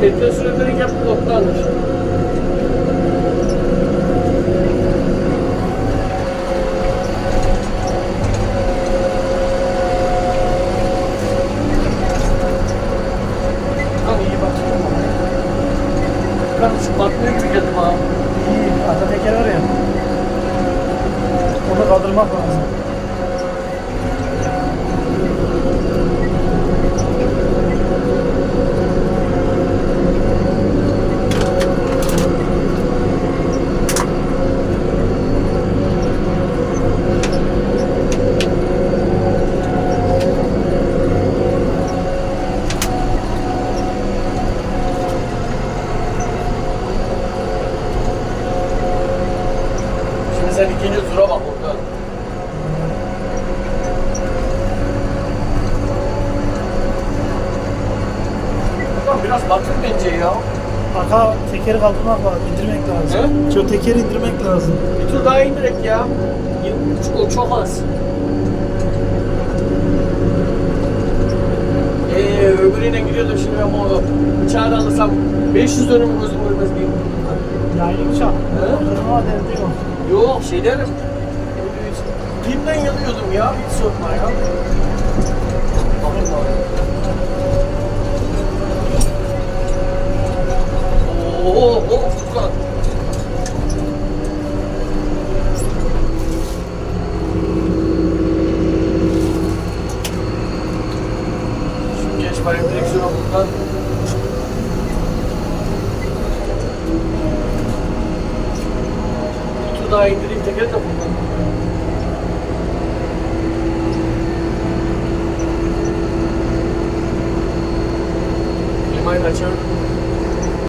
Petrol sürücüleri hep bloklanmış. Batmıyor gibi geldim abi. İyi, arka teker var ya. Onu kaldırmak lazım. Sen ikinci tura bak orada. Ulan biraz batır bence ya. Arka tekeri kaldırmak lazım, indirmek lazım. Şu tekeri indirmek lazım. Bir tur daha indirek ya. O çok az. Şimdi ben bunu bıçağı da alırsam 500 dönüm gözüm görmez miyim? Yaylı bıçak. He? Kırma derdi yok. Yok şey derim. Dibden yanıyordum ya hiç sorma ya. Bakın bak. Oo, oo, Furkan. Direksiyona Furkan. Bir tur daha indireyim teker de Furkan. Klimayı da açıyorum.